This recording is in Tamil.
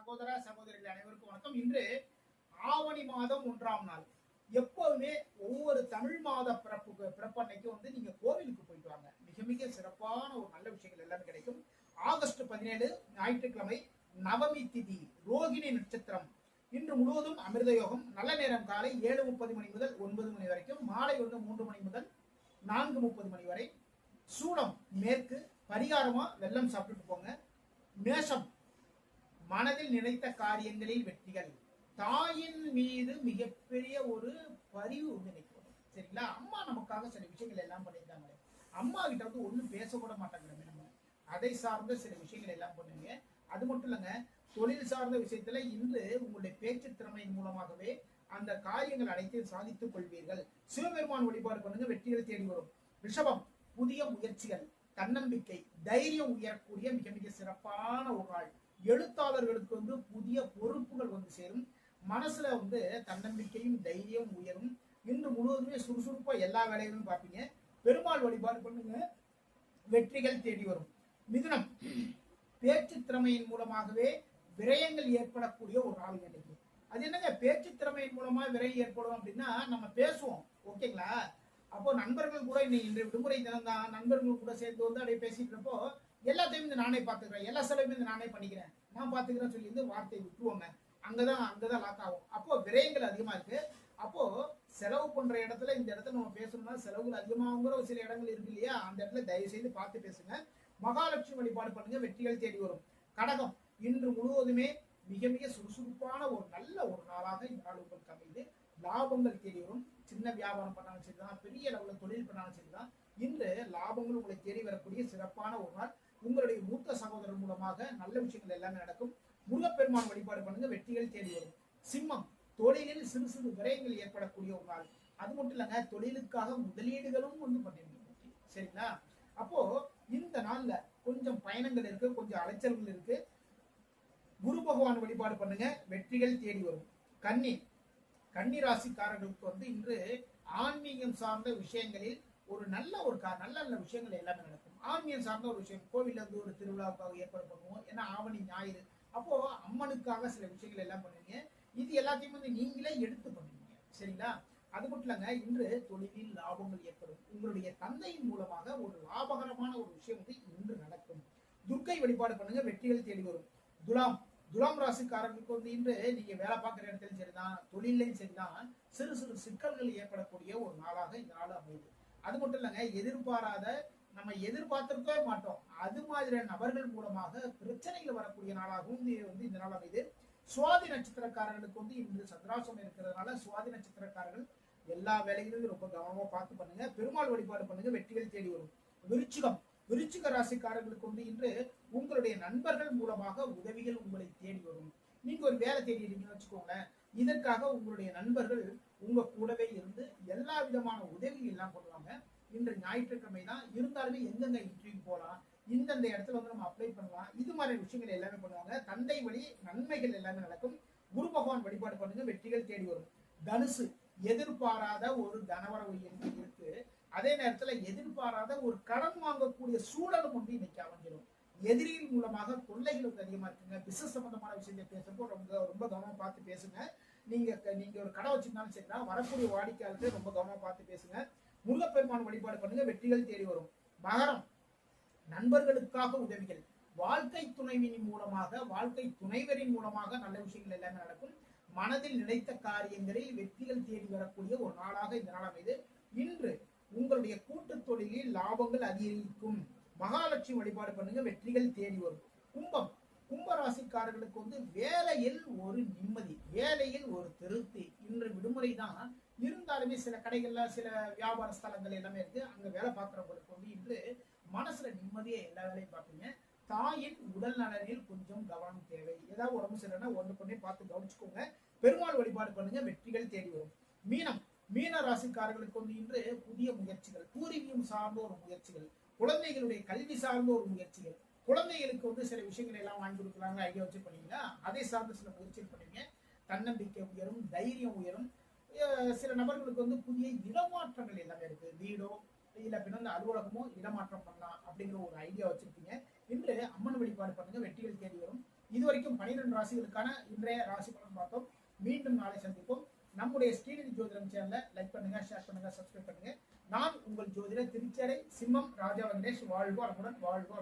சகோதர சகோதரிகள் அனைவருக்கும் வணக்கம். இன்று ஆவணி மாதம் ஒன்றாம் நாள். எப்போதுமே ஒவ்வொரு தமிழ் மாத பிறப்பு பிறப்பன்னைக்கு வந்து நீங்க கோவிலுக்கு போயிட்டு வாங்க. மிக மிக சிறப்பான ஒரு நல்ல விஷயங்கள் எல்லாமே கிடைக்கும். ஆகஸ்ட் பதினேழு ஞாயிற்றுக்கிழமை நவமி திதி ரோகிணி நட்சத்திரம். இன்று முழுவதும் அமிர்த யோகம். நல்ல நேரம் காலை ஏழு முப்பது மணி முதல் ஒன்பது மணி வரைக்கும். மாலை வந்து மூன்று மணி முதல் நான்கு முப்பது மணி வரை. சூடம் மேற்கு பரிகாரமா வெள்ளம் சாப்பிட்டுட்டு போங்க. மேஷம் மனதில் நினைத்த காரியங்களில் வெற்றிகள். தாயின் மீது மிகப்பெரிய ஒரு பரிவு நினைக்கும் சரிங்களா? அம்மா நமக்காக சில விஷயங்கள் எல்லாம் பண்ணியிருக்காங்களே. அம்மா கிட்ட வந்து ஒண்ணும் பேசக்கூட மாட்டாங்க நம்ம அதை சார்ந்த சில விஷயங்கள் எல்லாம் பண்ணுங்க. அது மட்டும் இல்லைங்க தொழில் சார்ந்த விஷயத்துல இன்று உங்களுடைய பேச்சு திறமையின் மூலமாகவே அந்த காரியங்கள் அனைத்தையும் சாதித்துக் கொள்வீர்கள். சிவபெருமான் வழிபாடு பண்ணுங்க வெற்றிகளை தேடி வரும். ரிஷபம் புதிய முயற்சிகள். தன்னம்பிக்கை தைரியம் உயரக்கூடிய மிக மிக சிறப்பான ஒரு நாள் எழுத்தாளர்களுக்கு வந்து புதிய பொறுப்புகள் வந்து சேரும். மனசுல வந்து தன்னம்பிக்கையும் தைரியம் உயரும். இன்று முழுவதுமே சுறுசுறுப்பா எல்லா வேலைகளும் பார்ப்பீங்க. பெருமாள் வழிபாடு பண்ணுங்க. வெற்றிகள் தேடி வரும். மிதுனம். பேச்சு திறமையின் மூலமாகவே விரயங்கள் ஏற்படக்கூடிய ஒரு நாள் கிடைக்கும் அது என்னங்க? பேச்சு திறமையின் மூலமா விரயம் ஏற்படும் அப்படின்னா நம்ம பேசுவோம். ஓகேங்களா? அப்போ நண்பர்கள் கூட இன்னைக்கு இன்று விடுமுறை தினம் தான். நண்பர்கள் கூட சேர்ந்து வந்து அப்படியே பேசிட்டு இருப்போ எல்லாத்தையும் இந்த நானே பாத்துக்கிறேன் எல்லா செலவுமே இந்த நானே பண்ணிக்கிறேன். நான் பாத்துக்கிறேன் சொல்லி வந்து வார்த்தையை விட்டுருவோங்க. அங்கதான் அங்கதான் லாக் ஆகும். அப்போ விரயங்கள் அதிகமா இருக்கு. அப்போ செலவு பண்ற இடத்துல இந்த இடத்துல நம்ம பேசணும்னா செலவுகள் அதிகமாகுங்கிற ஒரு சில இடங்கள் இருக்கு இல்லையா? அந்த இடத்துல தயவு செய்து பார்த்து பேசுங்க. மகாலட்சுமி வழிபாடு பண்ணுங்க. வெற்றிகள் தேடி வரும். கடகம் இன்று முழுவதுமே மிக மிக சுறுசுறுப்பான ஒரு நல்ல ஒரு நாளாக இந்த நாள் உங்களுக்கு அமைந்து லாபங்கள் தேடி வரும். சின்ன வியாபாரம் பண்ணாலும் சரிதான் பெரிய அளவில் தொழில் பண்ணாலும் சரிதான். இன்று லாபங்கள் உங்களை தேடி வரக்கூடிய சிறப்பான ஒரு நாள். உங்களுடைய மூத்த சகோதரர் மூலமாக நல்ல விஷயங்கள் எல்லாமே நடக்கும். முருகப்பெருமான் வழிபாடு பண்ணுங்க வெற்றிகள் தேடி வரும். சிம்மம் தொழிலில் சிறு சிறு விரயங்கள் ஏற்படக்கூடிய ஒரு நாள். அது மட்டும் இல்லைங்க தொழிலுக்காக முதலீடுகளும் வந்து பண்ணிருக்கீங்க சரிங்களா? அப்போ இந்த நாள்ல கொஞ்சம் பயணங்கள் இருக்கு கொஞ்சம் அலைச்சல்கள் இருக்கு. குரு பகவான் வழிபாடு பண்ணுங்க வெற்றிகள் தேடி வரும். கன்னி கன்னிராசிக்காரர்களுக்கு வந்து இன்று ஆன்மீகம் சார்ந்த விஷயங்களில் ஒரு நல்ல ஒரு கா நல்ல நல்ல விஷயங்கள் எல்லாமே நடக்கும். ஆன்மீகம் சார்ந்த ஒரு விஷயம் கோவில்ல இருந்து ஒரு திருவிழாவுக்காக ஏற்பாடு பண்ணுவோம். ஏன்னா ஆவணி ஞாயிறு. அப்போ அம்மனுக்காக சில விஷயங்கள் எல்லாம் பண்ணுவீங்க. இது எல்லாத்தையும் வந்து நீங்களே எடுத்து பண்ணுவீங்க சரிங்களா? அது மட்டும் இல்லைங்க இன்று தொழிலில் லாபங்கள் ஏற்படும். உங்களுடைய தந்தையின் மூலமாக ஒரு லாபகரமான ஒரு விஷயம் வந்து இன்று நடக்கும். துர்க்கை வழிபாடு பண்ணுங்க வெற்றிகள் தேடி வரும். துலாம் துலாம் ராசிக்காரர்களுக்கு வந்து இன்று நீங்க வேலை பார்க்குற இடத்துலையும் சரிதான் தொழிலையும் சரிதான் சிறு சிறு சிக்கல்கள் ஏற்படக்கூடிய ஒரு நாளாக இந்த நாள் அமையுது. அது மட்டும் இல்லைங்க எதிர்பாராத நம்ம எதிர்பார்த்திருக்கவே மாட்டோம். அது மாதிரியான நபர்கள் மூலமாக பிரச்சனைகள் வரக்கூடிய நாளாகவும் வந்து இந்த நாள் அமையுது. சுவாதி நட்சத்திரக்காரர்களுக்கு வந்து இன்று சந்திராசம் இருக்கிறதுனால சுவாதி நட்சத்திரக்காரர்கள் எல்லா வேலைகளையும் ரொம்ப கவனமாக பார்த்து பண்ணுங்க. பெருமாள் வழிபாடு பண்ணுங்க. வெற்றிகள் தேடி வரும். விருச்சிகம். விருச்சிக ராசிக்காரர்களுக்கு வந்து இன்று உங்களுடைய நண்பர்கள் மூலமாக உதவிகள் உங்களை தேடி வரும். நீங்க ஒரு வேலை தேடி இருக்கீங்கன்னு வச்சுக்கோங்களேன். இதற்காக உங்களுடைய நண்பர்கள் உங்க கூடவே இருந்து எல்லா விதமான உதவி எல்லாம் பண்ணுவாங்க. இன்று ஞாயிற்றுக்கிழமை தான். இருந்தாலுமே எந்தெந்த இன்டர்வியூ போகலாம் இந்தந்த இடத்துல வந்து நம்ம அப்ளை பண்ணலாம் இது மாதிரி விஷயங்கள் எல்லாமே பண்ணுவாங்க. தந்தை வழி நன்மைகள் எல்லாமே நடக்கும். குரு பகவான் வழிபாடு பண்ணுங்க வெற்றிகள் தேடி வரும். தனுசு எதிர்பாராத ஒரு தனவரவு இருக்கு. அதே நேரத்துல எதிர்பாராத ஒரு கடன் வாங்கக்கூடிய சூழலும் வந்து இன்னைக்கு அமைஞ்சிடும் எதிரியின் மூலமாக தொல்லைகளுக்கு அதிகமாக அதிகமா இருக்குங்க. பிசினஸ் சம்பந்தமான விஷயத்தை பேசுறப்போ ரொம்ப ரொம்ப கவனமா பார்த்து பேசுங்க. நீங்க நீங்க ஒரு கடை வச்சிருந்தாலும் சரிங்களா வரக்கூடிய வாடிக்கையாளர்கள் ரொம்ப கவனமா பார்த்து பேசுங்க. முருகப்பெருமான் வழிபாடு பண்ணுங்க வெற்றிகள் தேடி வரும். மகரம் நண்பர்களுக்காக உதவிகள். வாழ்க்கை துணைவின் மூலமாக வாழ்க்கை துணைவரின் மூலமாக நல்ல விஷயங்கள் எல்லாமே நடக்கும். மனதில் நினைத்த காரியங்களில் வெற்றிகள் தேடி வரக்கூடிய ஒரு நாளாக இந்த நாள் அமைது இன்று உங்களுடைய கூட்டு தொழிலில் லாபங்கள் அதிகரிக்கும். மகாலட்சுமி வழிபாடு பண்ணுங்க வெற்றிகள் தேடி வரும். கும்பம். கும்பராசிக்காரர்களுக்கு வந்து வேலையில் ஒரு நிம்மதி வேலையில் ஒரு திருப்தி. இன்று விடுமுறை தான் இருந்தாலுமே சில கடைகள்ல சில வியாபார ஸ்தலங்கள் எல்லாமே இருக்கு. அங்க வேலை பார்க்குறவங்களுக்கு வந்து இன்று மனசுல நிம்மதியா எல்லா வேலையும் பார்ப்பீங்க. தாயின் உடல் நலனில் கொஞ்சம் கவனம் தேவை. ஏதாவது உடம்பு சரியில்லைன்னா ஒன்று பண்ணி பார்த்து கவனிச்சுக்கோங்க. பெருமாள் வழிபாடு பண்ணுங்க வெற்றிகள் தேடி வரும். மீனம். மீன ராசிக்காரர்களுக்கு வந்து இன்று புதிய முயற்சிகள் பூர்வீகம் சார்ந்த ஒரு முயற்சிகள் குழந்தைகளுடைய கல்வி சார்ந்த ஒரு முயற்சிகள். குழந்தைகளுக்கு வந்து சில விஷயங்களை எல்லாம் வாங்கி கொடுக்குறாங்க ஐடியா வச்சு பண்ணீங்கன்னா அதை சார்ந்த சில முயற்சிகள் பண்ணுவீங்க தன்னம்பிக்கை உயரும் தைரியம் உயரும். சில நபர்களுக்கு வந்து புதிய இடமாற்றங்கள் எல்லாமே இருக்கு. வீடோ இல்லை பின்ன அலுவலகமோ இடமாற்றம் பண்ணலாம் அப்படிங்கிற ஒரு ஐடியா வச்சிருக்கீங்க. இன்று அம்மன் வழிபாடு பண்ணுங்க. வெற்றிகள் தேடி வரும். இதுவரைக்கும் பனிரெண்டு ராசிகளுக்கான இன்றைய ராசி பலன் பார்த்தோம். நம்முடைய ஸ்ரீநிதி ஜோதிடம் சேனலை லைக் பண்ணுங்க ஷேர் பண்ணுங்க சப்ஸ்கிரைப் பண்ணுங்க. நான் உங்கள் ஜோதிடர் திருச்சேரை சிம்மம் ராஜா வெங்கடேஷ் வாழ்வு வளமுடன் வாழ்வு